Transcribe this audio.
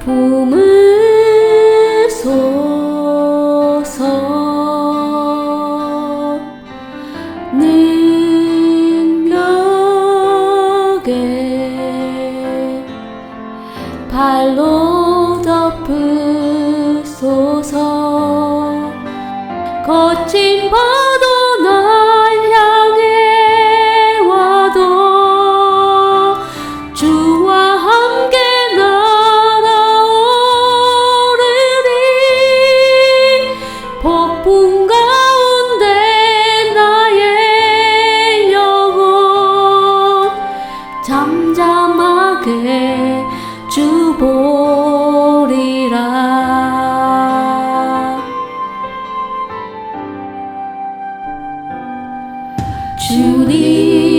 봄을 쏘서. 능력에 발로 덮으소서. 거친 바 祝你。